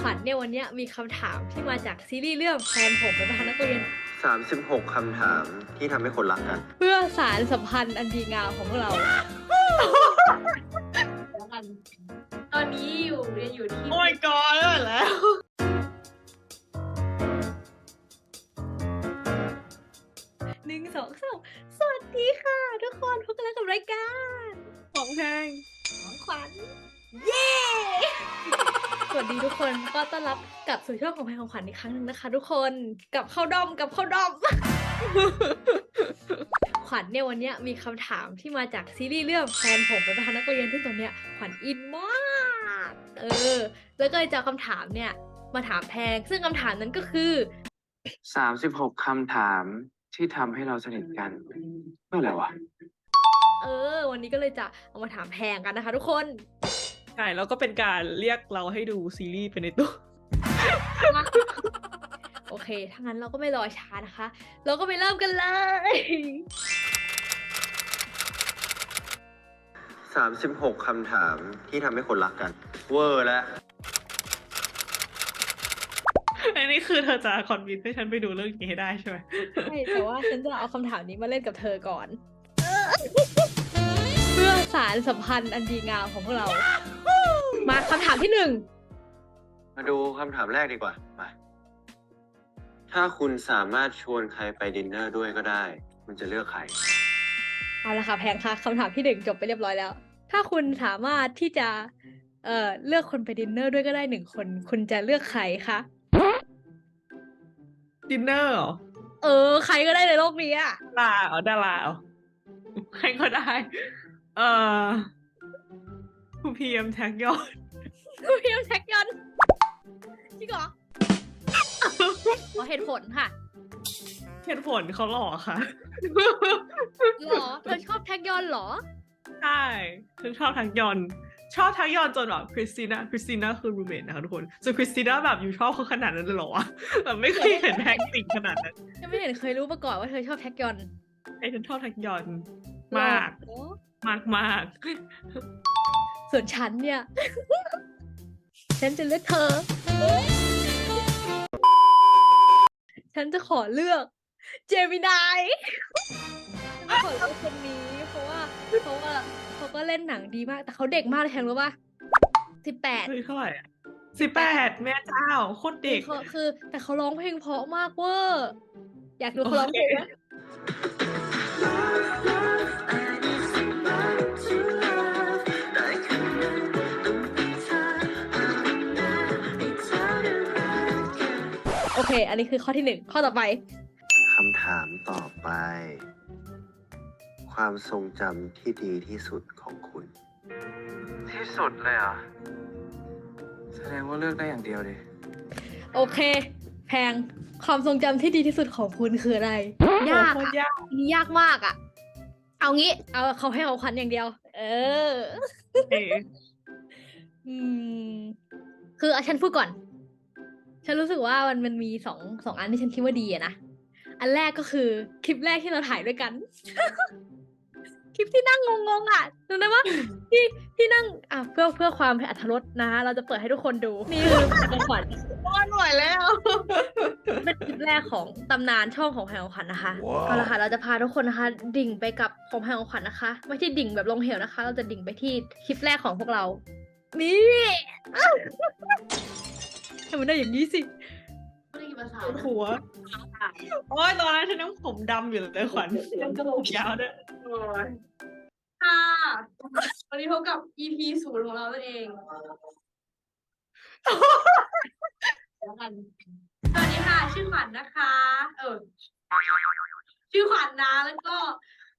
ขวัญเนี่ยวันเนี้ยมีคำถามที่มาจากซีรีส์เรื่องแฟนผมเป็นประธานนักเรียน 36 คำถามที่ทำให้คนรักกัน เพื่อสารสัมพันธ์อันดีงามของพวกเราตอนนี้อยู่เรียนอยู่ที่ โอ้ยกอนแล้ว หนึ่งสองสามสวัสดีค่ะ ทุกคนพบกันแล้วกับรายการของแพงของขวัญ เย้ส วัสดีทุกคนก็ต้อนรับกลับสู่ช่องของแพงของขวัญอีกครั้งหนึ่งนะคะ ทุกคนกลับเข้าด้อมกลับเข้าด้อม ขวัญเนี่ยวันเนี้ยมีคำถามที่มาจากซีรีส์เรื่องแฟนผมเป็นประธานนักเรียนซึ่งตอนเนี้ยขวัญอินมากเออ แล้วก็เลยจะเอาคำถามเนี่ย มาถามแพง ซึ่งคำถามนั้นก็คือ36คำถามที่ทำให้เราสนิทกันเมื่อไหร่วะ เออ วันนี้ก็เลยจะเอามาถามแพงกันนะคะ ทุกคนใช่แล้วก็เป็นการเรียกเราให้ดูซีรีส์ไปในตัวโอเคถ้างั้นเราก็ไม่รอช้านะคะ เราก็ไปเริ่มกันเลย36คำถามที่ทำให้คนรักกัน เวอร์แล้วอันนี้คือเธอจะคอนวินให้ฉันไปดูเรื่องนี้ให้ได้ใช่ไหมใช่แต่ว่าฉันจะเอาคำถามนี้มาเล่นกับเธอก่อน เพื่อสารสัมพันธ์อันดีงามของพวกเรา มาคำถามที่หนึ่ง มาดูคำถามแรกดีกว่า มา ถ้าคุณสามารถชวนใครไปดินเนอร์ด้วยก็ได้ คุณจะเลือกใคร เอาละค่ะแพงค่ะคำถามที่หนึ่งจบไปเรียบร้อยแล้ว ถ้าคุณสามารถที่จะ เอ่อเลือกคนไปดินเนอร์ด้วยก็ได้หนึ่งคน คุณจะเลือกใครคะ ดินเนอร์เหรอเออ ใครก็ได้ในโลกนี้อะดาราเหรอดาราเหรอใครก็ได้ เออ คุณพีเอ็มแท็กยอดคุณพี่ต้องแท็กยอนจริงเหรอขอเหตุผลค่ะเหตุผลเขาหล่อค่ะ หรอเธอชอบแท็กยอนเหรอ ใช่ฉันชอบทักยอน ชอบทักยอนจนแบบคริสติน่าคริสติน่าคือรูเมทนะคะทุกคนส่วนคริสติน่าแบบอยู่ชอบเขาขนาดนั้นเลยเหรอวะแบบไม่เคยเห็นแพงติ่งขนาดนั้นยังไม่เห็นเคยรู้มาก่อนว่าเธอชอบแท็กยอนไอ้ฉันชอบทักยอน มากหรอมากมาก ส่วนฉันเนี่ย ฉันจะเลือกเธอ ฉันจะขอเลือก เจมินายฉันจะขอเลือกคนนี้เพราะว่าเพราะว่าเขาก็เล่นหนังดีมาก แต่เขาเด็กมากเลยแทนรู้ป่ะสิบแปด เฮ้ยเท่าไหร่อะสิบแปดแม่เจ้าโคตรเด็ก คือคือ แต่เขาร้องเพลงเพราะมากเวอร์ อยากดูเขาร้องเพลงไหม เค อันนี้คือข้อที่หนึ่งข้อต่อไป คำถามต่อไป ความทรงจำที่ดีที่สุดของคุณ ที่สุดเลยเหรอะ แสดงว่าเลือกได้อย่างเดียวดิ โอเค แพงความทรงจำที่ดีที่สุดของคุณคืออะไรยากโคตรอะยากอันนี้ยากมากอะเอางี้ เอาเขาให้ของขวัญอย่างเดียว เออเอออืม คืออะฉันพูดก่อน ฉันรู้สึกว่ามันมันมีสองสองอันที่ฉันคิดว่าดีอะนะ อันแรกก็คือคลิปแรกที่เราถ่ายด้วยกัน คลิปที่นั่งงงๆอะจำได้ว่าที่ที่นั่งอะเพื่อเพื่อความอรรถรสนะ เราจะเปิดให้ทุกคนดู นี่คือของขวัญป้อนไหวแล้ว เป็นคลิปแรกของตำนานช่องของแพงของขวัญนะคะเอาละค่ะ เราจะพาทุกคนนะคะ ดิ่งไปกับของแพงของขวัญนะคะ ไม่ใช่ดิ่งแบบลงเหวนะคะ เราจะดิ่งไปที่คลิปแรกของพวกเรา นี่ ทำไมันได้อย่างนี้สิปวดหัวโอ้ยตอนนั้นฉันยังผมดำอยู่เลยขวัญผมยาวด้วยค่ะวันนี้พบกับ EP ศูนย์ของเรานั่นเองแล้วกันสวัสดีค่ะ ชื่อขวัญนะคะ เออ ชื่อขวัญนะแล้วก็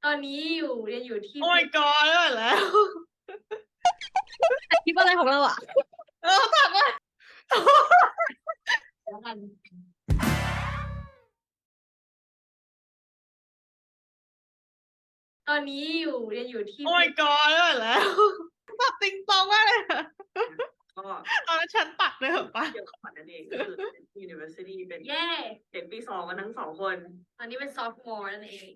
ตอนนี้อยู่เรียนอยู่ที่ โอ้ยกอนแล้วคลิปอะไรของเราอะ เออถามว่า แล้วกันตอนนี้อยู่เรียนอยู่ที่โอ้ยกอนแล้วปักติงตองมากเลยอะก็ตอนนั้นฉันปักเลยเหรอปะเกี่ยวกับขวัญนั่นเองก็คือเป็น University เป็นเย่เด็กปีสองกันทั้งสองคน ตอนนี้เป็นซอฟต์มอร์นั่นเอง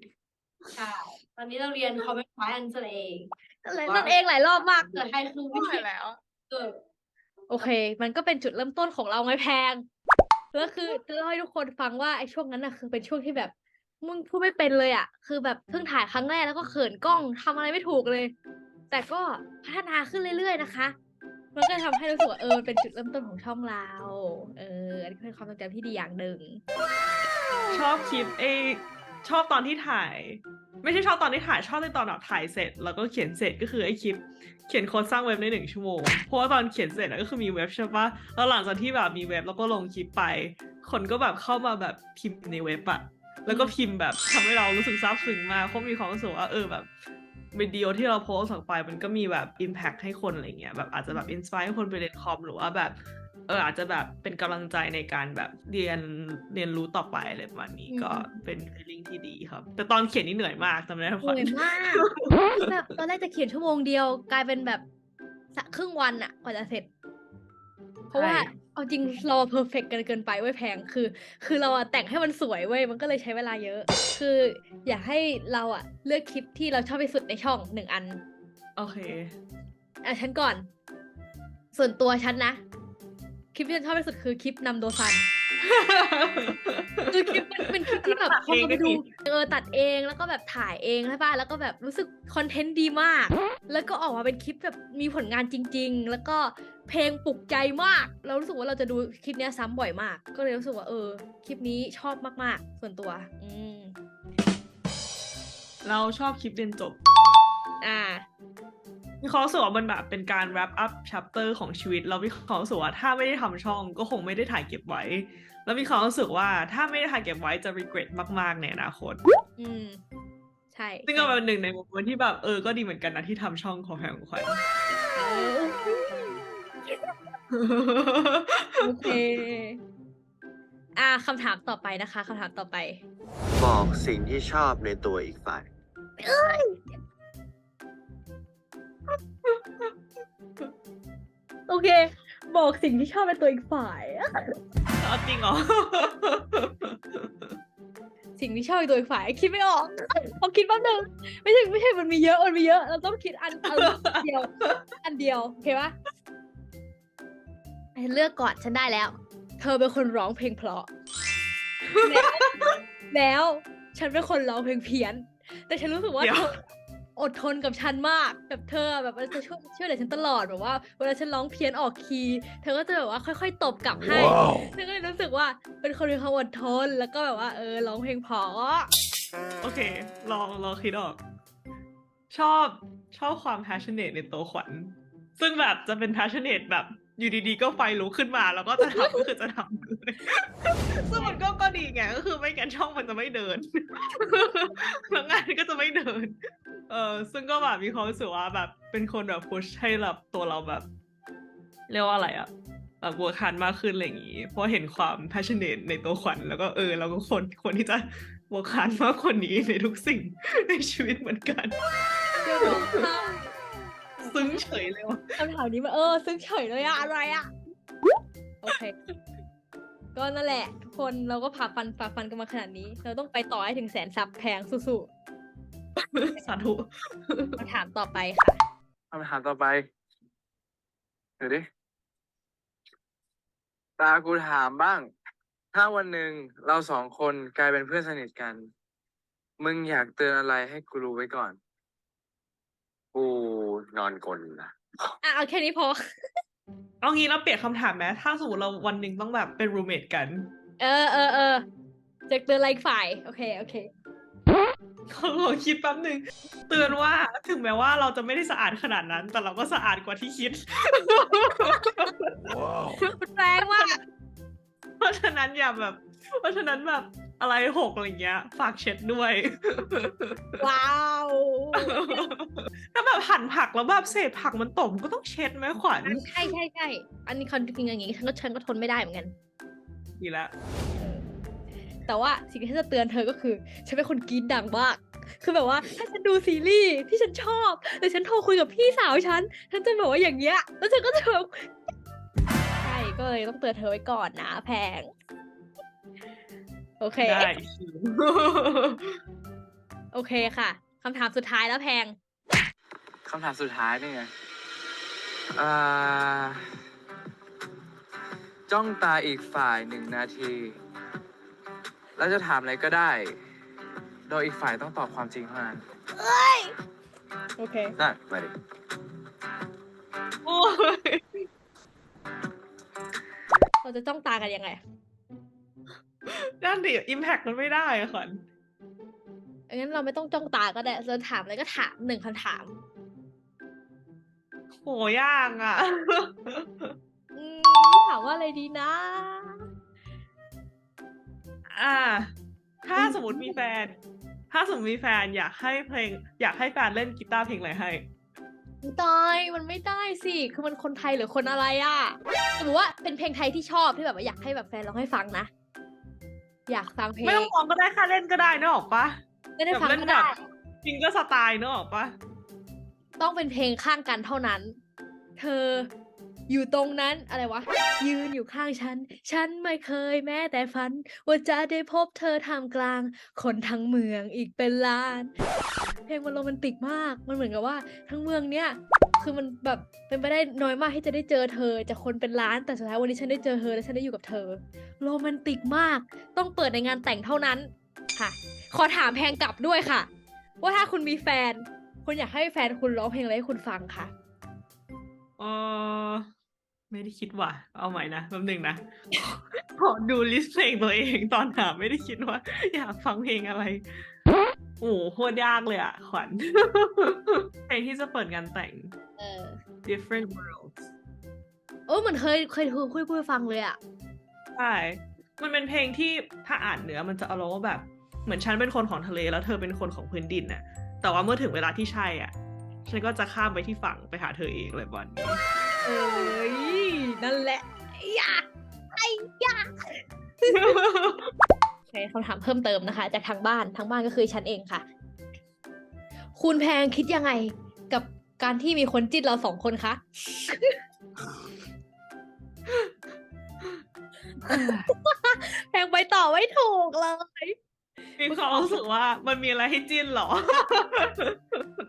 ใช่ ตอนนี้เราเรียนคอมเมนต์ไฟนั่นเองนั่นเองหลายรอบมากเกิดใครคือวิไม่ธีแล้ว เกิด โอเค มันก็เป็นจุดเริ่มต้นของเราไงแพงแล้วคือจะเล่าให้ทุกคนฟังว่าไอ้ช่วงนั้นน่ะคือเป็นช่วงที่แบบมึงพูดไม่เป็นเลยอะ คือแบบเพิ่งถ่ายครั้งแรกแล้วก็เขินกล้องทำอะไรไม่ถูกเลย แต่ก็พัฒนาขึ้นเรื่อยๆนะคะ มันก็ทำให้รู้สึกว่าเออเป็นจุดเริ่มต้นของช่องเรา เออ อันนี้เป็นความทรงจำที่ดีอย่างหนึ่ง ชอบคลิปเอย ชอบตอนที่ถ่าย ไม่ใช่ชอบตอนที่ถ่ายชอบในตอนแบบถ่ายเสร็จ แล้วก็เขียนเสร็จก็คือไอ้คลิป เขียนโค้ดสร้างเว็บในหนึ่งชั่วโมงเพราะว่าตอนเขียนเสร็จอะก็คือมีเว็บใช่ปะแล้วหลังจากที่แบบมีเว็บแล้วก็ลงคลิปไป คนก็แบบเข้ามาแบบพิมพ์ในเว็บอะแล้วก็พิมพ์แบบทำให้เรารู้สึกซาบซึ้งมากเพราะมีความรู้สึกว่าเออแบบวิดีโอที่เราโพสต์ออกไปมันก็มีแบบ impact ให้คนอะไรเงี้ยแบบอาจจะแบบอินสปายให้คนไปเรียนคอมหรือว่าแบบ เอออาจจะแบบเป็นกำลังใจในการแบบเรียนเรียนรู้ต่อไปอะไรประมาณนี้อืมก็เป็น feeling ที่ดีครับ แต่ตอนเขียนนี่เหนื่อยมากจำได้ทุกเหคนนื่อยมากแบบตอนแรกจะเขียนชั่วโมงเดียวกลายเป็นแบบสักครึ่งวันอะกว่าจะเสร็จ เพราะว่าเอาจริงเราเพอร์เฟกกันเกินไปเว้ยแพงคือ คือเราอะแต่งให้มันสวยเว้ยมันก็เลยใช้เวลาเยอะ คืออยากให้เราอะเลือกคลิปที่เราชอบที่สุดในช่องหนึ่งอัน โอเคอะฉันก่อน ส่วนตัวฉันนะ คลิปที่ฉันชอบที่สุดคือคลิปนำโดซัน คือคลิปมันเป็นคลิปที่แบบตัดพอเองเราไปด้วยดูนี่เออตัดเองแล้วก็แบบถ่ายเองใช่ป่ะแล้วก็แบบรู้สึกคอนเทนต์ดีมาก แล้วก็ออกมาเป็นคลิปแบบมีผลงานจริง ๆ แล้วก็เพลงปลุกใจมาก เรารู้สึกว่าเราจะดูคลิปเนี้ยซ้ำบ่อยมาก ก็เลยรู้สึกว่าเออ คลิปนี้ชอบมากๆ ส่วนตัว อืมเราชอบคลิปเรียนจบ อ่า มีความรู้สึกว่ามันแบบเป็นการ wrap up chapter ของชีวิต แล้วมีความรู้สึกว่าถ้าไม่ได้ทำช่องก็คงไม่ได้ถ่ายเก็บไว้ แล้วมีความรู้สึกว่าถ้าไม่ได้ถ่ายเก็บไว้จะ regret มากๆในอนาคต อืม ใช่ซึ่งก็เป็นหนึ่งในโมเมนต์ที่แบบเออก็ดีเหมือนกันนะที่ทำช่องของแพงของขวัญเออโอเคอ่าคำถามต่อไปนะคะคำถามต่อไป บอกสิ่งที่ชอบในตัวอีกฝ่าย โอเค บอกสิ่งที่ชอบเป็นตัวอีกฝ่ายเอาจริงเหรอ สิ่งที่ชอบเป็นตัวอีกฝ่าย คิดไม่ออกพอคิดแป๊บนึงไม่ใช่ไม่ใช่มันมีเยอะมันมีเยอะ เราต้องคิดอันอันเดียว อันเดียวโอเคปะให้เลือกก่อนฉันได้แล้ว เธอเป็นคนร้องเพลงเพราะ แล้วแล้วฉันเป็นคนร้องเพลงเพี้ยน แต่ฉันรู้สึกว่าเดี๋ยวเธอ อดทนกับฉันมากแบบเธอแบบจะช่วยช่วยเหลือฉันตลอดแบบว่า เวลาฉันร้องเพี้ยนออกคีย์เธอก็จะแบบว่าค่อย ๆ ตบกลับให้ฉันก็เลยรู้สึกว่าเป็นคนมีความอดทนแล้วก็แบบว่าเออร้องเพลงเพราะโอเค ลองลองคิดออก ชอบชอบความ passionate ในตัวขวัญ ซึ่งแบบจะเป็น passionate แบบอยู่ดีๆ ก็ไฟลุกขึ้นมา แล้วก็จะทำก็คือจะทำเลยซึ่งมันก็ก็ดีไงก็คือไม่งั้นช่องมันจะไม่เดินแล้วงานก็จะไม่เดิน เออซึ่งก็แบบมีความรู้สึกว่าแบบเป็นคนแบบพุชให้แบบตัวเราแบบ เรียกว่าอะไรอะแบบบัวคันมากขึ้นอะไรอย่างงี้ เพราะเห็นความ passionate ในตัวขวัญแล้วก็เออเราก็คนควรที่จะบัวคันมากกว่านี้ในทุกสิ่งในชีวิตเหมือนกันเดี๋ยวร้องไห้ซึ้งเฉยเลยว่ะคำถามนี้มันเออ ซึ้งเฉยเลยอะอะไรอะโอเค ก็นั่นแหละ ทุกคนเราก็ผ่าฟันฝ่าฟันกันมาขนาดนี้ เราต้องไปต่อให้ถึงแสนซับแพงสู้ สาธุๆมาถามต่อไปค่ะ คำถามต่อไป เดี๋ยวดิ ตากูถามบ้าง ถ้าวันหนึ่งเราสองคนกลายเป็นเพื่อนสนิทกัน มึงอยากเตือนอะไรให้กูรู้ไว้ก่อน กูนอนกลนนะอะเอาแค่นี้พอ เอางี้เราเปลี่ยนคำถามไหมถ้าสมมติเราวันหนึ่งต้องแบบเป็นรูเมทกัน เออเออเออจะเตือนอะไรอีกฝ่าย โอเค โอเค ขอขอคิดแป๊บหนึ่งเตือนว่าถึงแม้ว่าเราจะไม่ได้สะอาดขนาดนั้น แต่เราก็สะอาดกว่าที่คิด แรงมากเพราะฉะนั้นอย่าแบบ เพราะฉะนั้นแบบอะไรหกอะไรเงี้ย ฝากเช็ดด้วย ว้าวถ้าแบบหั่นผักแล้วแบบเศษผักมันตกมันก็ต้องเช็ดไหมขวัญใช่ใช่ใช่อันนี้คอนจริงอย่างงี้ฉันก็ฉันก็ทนไม่ได้เหมือนกัน ดีละ แต่ว่าสิ่งที่ฉันจะเตือนเธอก็คือ ฉันเป็นคนกรีดดังมากคือแบบว่าถ้าฉันดูซีรีส์ที่ฉันชอบแต่ฉันโทรคุยกับพี่สาวฉันฉันจะแบบว่าอย่างเงี้ยแล้วฉันก็จะแบบใช่ก็เลยต้องเตือนเธอไว้ก่อนนะแพง โอเค ได้โอเคค่ะคำถามสุดท้ายแล้วแพงคำถามสุดท้ายนี่ไงอ่าจ้องตาอีกฝ่ายหนึ่งนาที แล้วจะถามอะไรก็ได้ โดยอีกฝ่ายต้องตอบความจริงเท่านั้นโอเค ได้มาดิโอ้ยเราจะจ้องตากันยังไง นั่นดิอิมแพคมันไม่ได้อะขวัญงั้นเราไม่ต้องจ้องตาก็ได้เราถามอะไรก็ถามหนึ่งคำถาม โหยากอะ อืมถามว่าอะไรดีนะ อ่า ถ้าสมมติมีแฟน ถ้าสมมติมีแฟนอยากให้เพลง อยากให้แฟนเล่นกีตาร์เพลงอะไรให้ตายมันไม่ได้สิ คือมันคนไทยหรือคนอะไรอะสมมติว่าเป็นเพลงไทยที่ชอบที่แบบว่าอยากให้แบบแฟนร้องให้ฟังนะ อยากฟังเพลง ไม่ต้องร้องก็ได้แค่เล่นก็ได้นึกออกปะไม่ได้ฟังแบบเล่นก็แบได้บจริงก็สไตล์นึกออกปะต้องเป็นเพลงข้างกันเท่านั้น เธอ อยู่ตรงนั้นอะไรวะ ยืนอยู่ข้างฉัน ฉันไม่เคยแม้แต่ฝัน ว่าจะได้พบเธอท่ามกลาง คนทั้งเมืองอีกเป็นล้าน เพลงมันโรแมนติกมาก มันเหมือนกับว่า ทั้งเมืองเนี้ยคือมันแบบเป็นไปได้น้อยมากที่จะได้เจอเธอจากคนเป็นล้านแต่สุดท้ายวันนี้ฉันได้เจอเธอและฉันได้อยู่กับเธอ โรแมนติกมากต้องเปิดในงานแต่งเท่านั้นค่ะ ขอถามแพงกลับด้วยค่ะ ว่าถ้าคุณมีแฟน คุณอยากให้แฟนคุณร้องเพลงอะไรให้คุณฟังค่ะ ออไม่ได้คิดว่ะ เอาใหม่นะแป๊บหนึงนะขอดูลิสต์เพลงตัวเองตอนถามไม่ได้คิดว่า อยากฟังเพลงอะไร โอ้โหโคตรยากเลยอะขวัญ เพลงที่จะเปิดงานแต่ง เออ different worlds โอ้เหมือนเคยเคยคุยคุยคุยฟังเลยอะใช่ มันเป็นเพลงที่ถ้าอ่านเนื้อมันจะอารมณ์ว่าแบบ เหมือนฉันเป็นคนของทะเลแล้วเธอเป็นคนของพื้นดินน่ะ แต่ว่าเมื่อถึงเวลาที่ใช่อะ ฉันก็จะข้ามไปที่ฝั่งไปหาเธอเองเลยบอลนี้เอ้ยนั่นแหละไอ้ยาไอ้ยาโอเคคำถามเพิ่มเติมนะคะ จากทางบ้านทางบ้านก็คือฉันเองค่ะ คุณแพงคิดยังไงกับการที่มีคนจิ้นเราสองคนคะ แพงไปต่อไม่ถูกเลย มีความรู้สึกว่ามันมีอะไรให้จิ้นเหรอ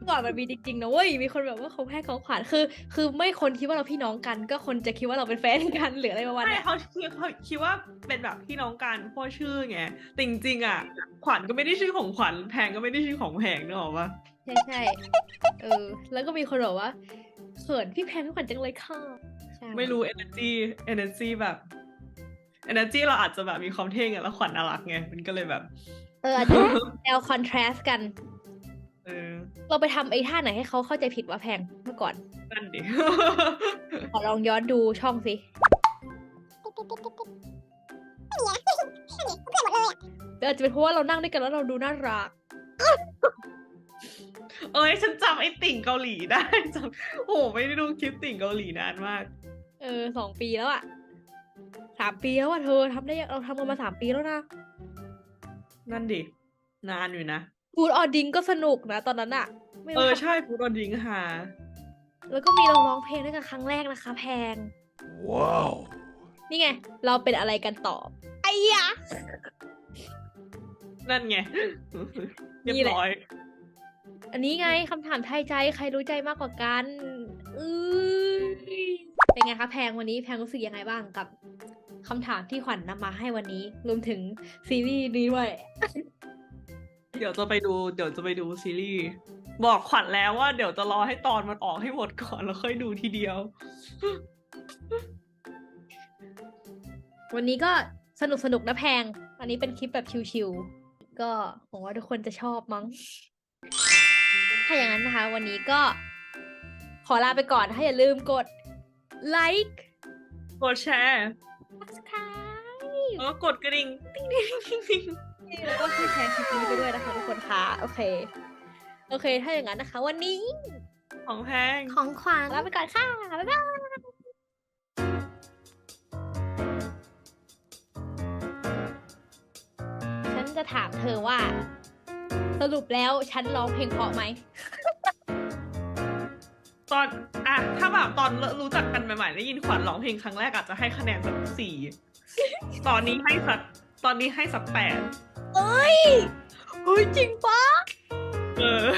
ก่อนมันมีจริงๆนะเว้ยมีคนแบบว่าเขาให้ของขวัญคือ คือไม่คนคิดว่าเราพี่น้องกัน ก็คนจะคิดว่าเราเป็นแฟนกันหรืออะไรประมาณใช่เนี้ยเขาคิดเขาคิดว่าเป็นแบบพี่น้องกันเพราะชื่อไงแต่จริงๆอะ ขวัญก็ไม่ได้ชื่อของขวัญแพงก็ไม่ได้ชื่อของแพงนึกออกปะใช่ใช่เออ แล้วก็มีคนบอกว่าเขินพี่แพงพี่ขวัญจังเลยค่ะใช่ไม่รู้ energy energy แบบ energy เราอาจจะแบบมีความเท่ไงแล้วขวัญน่ารักไงมันก็เลยแบบ เอออาจจะแนวคอนทราสต์กัน เออเราไปทำไอ้ท่าไหนให้เขาเข้าใจผิดว่าแพงเมื่อก่อน นั่นดิ ขอลองย้อนดูช่องสิหรืออาจจะเป็นเพราะว่าเรานั่งด้วยกันแล้วเราดูน่ารัก เอ้ยฉันจำไอ้ติ่งเกาหลีได้จำโอ้โหไม่ได้ดูคลิปติ่งเกาหลีนานมาก เออสองปีแล้วอะสามปีแล้วอะเธอทำได้ยังเราทำกันมาสามปีแล้วนะ นั่นดิ นานอยู่นะ ฟูดออดิงก็สนุกนะตอนนั้นอะไม่เอว่าอใช่ฟูดอดิงหา แล้วก็มีเราร้องเพลงด้วยกันครั้งแรกนะคะ แพง ว้าว นี่ไง เราเป็นอะไรกันต่อไอ้ยะ นั่นไง เรียบนี่แหละ ร้อย อันนี้ไงคำถามทายใจใครรู้ใจมากกว่ากันอือเป็นไงคะแพงวันนี้แพงรู้สึกยังไงบ้างกับคำถามที่ขวัญนำมาให้วันนี้ รวมถึงซีรีส์นี้ด้วย เดี๋ยวจะไปดู เดี๋ยวจะไปดูซีรีส์บอกขวัญแล้วว่าเดี๋ยวจะรอให้ตอนมันออกให้หมดก่อนแล้วค่อยดูทีเดียว วันนี้ก็สนุกสนุกนะแพง อันนี้เป็นคลิปแบบชิวๆก็หวังว่าทุกคนจะชอบมั้ง ถ้าอย่างนั้นนะคะ วันนี้ก็ขอลาไปก่อนถ้าอย่าลืมกดไลค์กดแชร์ subscribe แล้วก็กดกระดิ่งติ๊งติ๊งติ๊ง ติ๊งแล้วก็ช่วยแชร์คลิปนี้ไปด้วยนะคะทุกคนค่ะโอเค โอเค ถ้าอย่างนั้นนะคะ วันนี้ของแพง ของขวัญลาไปก่อนค่ะบ๊ายบายฉันจะถามเธอว่า สรุปแล้วฉันร้องเพลงเพราะไหม ตอนอะถ้าแบบตอนรู้จักกันใหม่ๆได้ยินขวัญร้องเพลงครั้งแรกอาจจะให้คะแนนสักสี่ ตอนนี้ให้สักตอนนี้ให้สักแปด เอ้ยเฮ้ยจริงปะ เออ